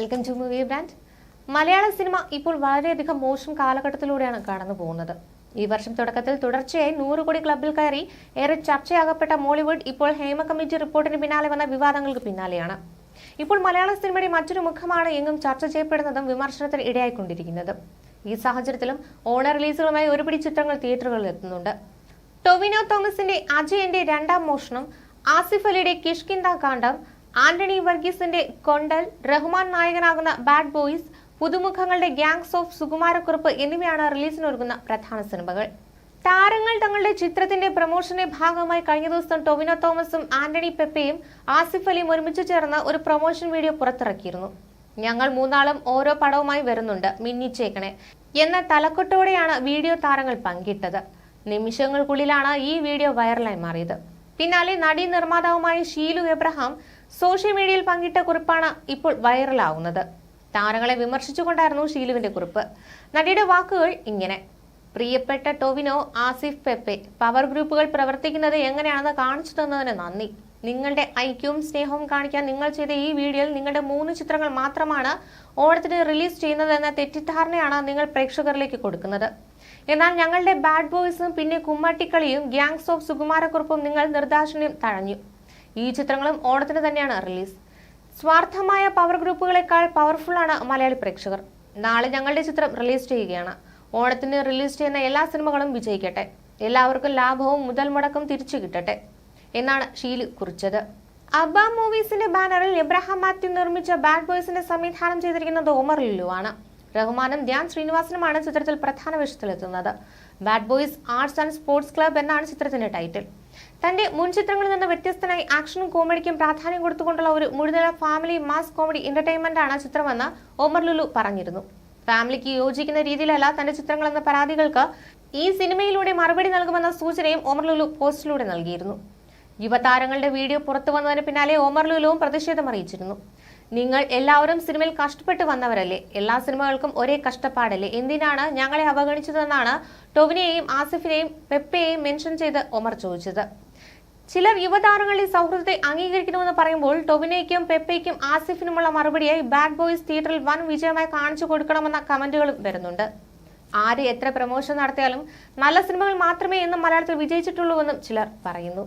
Welcome to movie brand Malayala cinema ഇപ്പോൾ വളരെയധികം മോശം കാലഘട്ടത്തിലൂടെയാണ് കടന്നു പോകുന്നത്. ഈ വർഷം തുടക്കത്തിൽ തുടർച്ചയായി നൂറ് കോടി ക്ലബിൽ കയറി ഏറെ ചർച്ചയാകപ്പെട്ട മോളിവുഡ് ഇപ്പോൾ ഹേമ കമ്മിറ്റി റിപ്പോർട്ടിന് പിന്നാലെ വന്ന വിവാദങ്ങൾക്ക് പിന്നാലെയാണ്. ഇപ്പോൾ മലയാള സിനിമയുടെ മറ്റൊരു മുഖമാണ് എങ്ങും ചർച്ച ചെയ്യപ്പെടുന്നതും വിമർശനത്തിന് ഇടയായിക്കൊണ്ടിരിക്കുന്നത്. ഈ സാഹചര്യത്തിലും ഓണ റിലീസുകളുമായി ഒരുപിടി ചിത്രങ്ങൾ തിയേറ്ററുകളിൽ എത്തുന്നുണ്ട്. ടൊവിനോ തോമസിന്റെ അജയന്റെ രണ്ടാം മോഷണം ആസിഫ് അലിയുടെ കിഷ്കിന്ദ കാണ്ഡം ആന്റണി വർഗീസിന്റെ കൊണ്ടൽ റഹ്മാൻ നായകനാകുന്ന ബാഡ് ബോയ്സ് പുതുമുഖങ്ങളുടെ ഗ്യാങ്സ് ഓഫ് സുകുമാരക്കുറുപ്പ് എന്നിവയാണ് റിലീസിനൊരുങ്ങുന്ന പ്രധാന സിനിമകൾ. താരങ്ങൾ തങ്ങളുടെ ചിത്രത്തിന്റെ പ്രൊമോഷന്റെ ഭാഗമായി കഴിഞ്ഞ ദിവസം ടൊവിനോ തോമസും ആന്റണി പെപ്പയും ആസിഫ് അലിയും ഒരുമിച്ച് ചേർന്ന് ഒരു പ്രൊമോഷൻ വീഡിയോ പുറത്തിറക്കിയിരുന്നു. ഞങ്ങൾ മൂന്നാളും ഓരോ പടവുമായി വരുന്നുണ്ട് മിന്നിച്ചേക്കണേ. എന്ന തലക്കെട്ടോടെയാണ് വീഡിയോ താരങ്ങൾ പങ്കിട്ടത്. നിമിഷങ്ങൾക്കുള്ളിലാണ് ഈ വീഡിയോ വൈറലായി മാറിയത്. പിന്നാലെ നടി നിർമ്മാതാവുമായ ഷീലു എബ്രഹാം സോഷ്യൽ മീഡിയയിൽ പങ്കിട്ട കുറിപ്പാണ് ഇപ്പോൾ വൈറലാവുന്നത്. താരങ്ങളെ വിമർശിച്ചുകൊണ്ടായിരുന്നു ഷീലുവിന്റെ കുറിപ്പ്. നടിയുടെ വാക്കുകൾ ഇങ്ങനെ. പ്രിയപ്പെട്ട ടൊവിനോ ആസിഫ് പെപ്പെ പവർ ഗ്രൂപ്പുകൾ പ്രവർത്തിക്കുന്നത് എങ്ങനെയാണെന്ന് കാണിച്ചു തന്നതിന് നന്ദി. നിങ്ങളുടെ ഐക്യവും സ്നേഹവും കാണിക്കാൻ നിങ്ങൾ ചെയ്ത ഈ വീഡിയോയിൽ നിങ്ങളുടെ മൂന്ന് ചിത്രങ്ങൾ മാത്രമാണ് ഓണത്തിന് റിലീസ് ചെയ്യുന്നതെന്ന തെറ്റിദ്ധാരണയാണ് നിങ്ങൾ പ്രേക്ഷകരിലേക്ക് കൊടുക്കുന്നത്. എന്നാൽ ഞങ്ങളുടെ ബാഡ് ബോയ്സും പിന്നെ കുമ്മാട്ടിക്കളിയും ഗ്യാങ്സ് ഓഫ് സുകുമാരക്കുറുപ്പും നിങ്ങൾ നിർദാക്ഷിണ്യം തഴഞ്ഞു. ഈ ചിത്രങ്ങളും ഓണത്തിന് തന്നെയാണ് റിലീസ് സ്വാർത്ഥമായ പവർ ഗ്രൂപ്പുകളെക്കാൾ പവർഫുൾ ആണ് മലയാളി പ്രേക്ഷകർ. നാളെ ഞങ്ങളുടെ ചിത്രം റിലീസ് ചെയ്യുകയാണ്. ഓണത്തിന് റിലീസ് ചെയ്യുന്ന എല്ലാ സിനിമകളും വിജയിക്കട്ടെ. എല്ലാവർക്കും ലാഭവും മുതൽ മുടക്കും തിരിച്ചു കിട്ടട്ടെ. എന്നാണ് ഷീലു കുറിച്ചത്. അബ മൂവീസിന്റെ ബാനറിൽ എബ്രഹാം മാത്യു നിർമ്മിച്ച ബാഡ് ബോയ്സിന്റെ സംവിധാനം ചെയ്തിരിക്കുന്നത് ഓമർ ലുലു ആണ് റഹ്മാനും ധ്യാൻ ശ്രീനിവാസനുമാണ് ചിത്രത്തിൽ പ്രധാന വേഷത്തിലെത്തുന്നത്. Bad boys arts and sports club എന്നാണ് ചിത്രത്തിന്റെ ടൈറ്റിൽ. തന്റെ മുൻ ചിത്രങ്ങളിൽ നിന്ന് വ്യത്യസ്തനായി ആക്ഷനും കോമഡിക്കും പ്രാധാന്യം കൊടുത്തുകൊണ്ടുള്ള ഒരു മുഴുനില ഫാമിലി മാസ് കോമഡി എന്റർടൈൻമെന്റ് ആണ് ചിത്രമെന്ന് ഓമർ ലുലു പറഞ്ഞിരുന്നു. ഫാമിലിക്ക് യോജിക്കുന്ന രീതിയിലല്ല തന്റെ ചിത്രങ്ങളെന്ന പരാതികൾക്ക് ഈ സിനിമയിലൂടെ മറുപടി നൽകുമെന്ന സൂചനയും ഓമർ ലുലു പോസ്റ്റിലൂടെ നൽകിയിരുന്നു. യുവതാരങ്ങളുടെ വീഡിയോ പുറത്തു വന്നതിന് പിന്നാലെ ഓമർ ലുലുവും പ്രതിഷേധം അറിയിച്ചിരുന്നു. നിങ്ങൾ എല്ലാവരും സിനിമയിൽ കഷ്ടപ്പെട്ട് വന്നവരല്ലേ? എല്ലാ സിനിമകൾക്കും ഒരേ കഷ്ടപ്പാടല്ലേ? എന്തിനാണ് ഞങ്ങളെ അവഗണിച്ചതെന്നാണ് ടൊവിനെയും ആസിഫിനെയും പെപ്പയെയും മെൻഷൻ ചെയ്ത് ഒമർ ചോദിച്ചത്. ചിലർ യുവതാരങ്ങളുടെ സൗഹൃദത്തെ അംഗീകരിക്കണമെന്ന് പറയുമ്പോൾ ടൊവിനയ്ക്കും പെപ്പയ്ക്കും ആസിഫിനുമുള്ള മറുപടിയായി ബാഡ് ബോയ്സ് തിയേറ്ററിൽ വൻ വിജയമായി കാണിച്ചു കൊടുക്കണമെന്ന കമന്റുകളും വരുന്നുണ്ട്. ആര് എത്ര പ്രമോഷൻ നടത്തിയാലും നല്ല സിനിമകൾ മാത്രമേ എന്നും മലയാളത്തിൽ വിജയിച്ചിട്ടുള്ളൂവെന്നും ചിലർ പറയുന്നു.